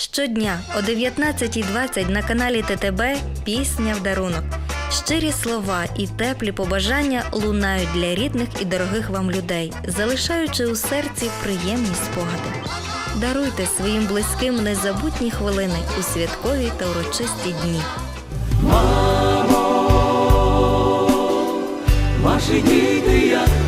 Щодня о 19.20 на каналі ТТБ Пісня в дарунок. Щирі слова і теплі побажання лунають для рідних і дорогих вам людей, залишаючи у серці приємні спогади. Даруйте своїм близьким незабутні хвилини у святкові та урочисті дні. Ваші діти, як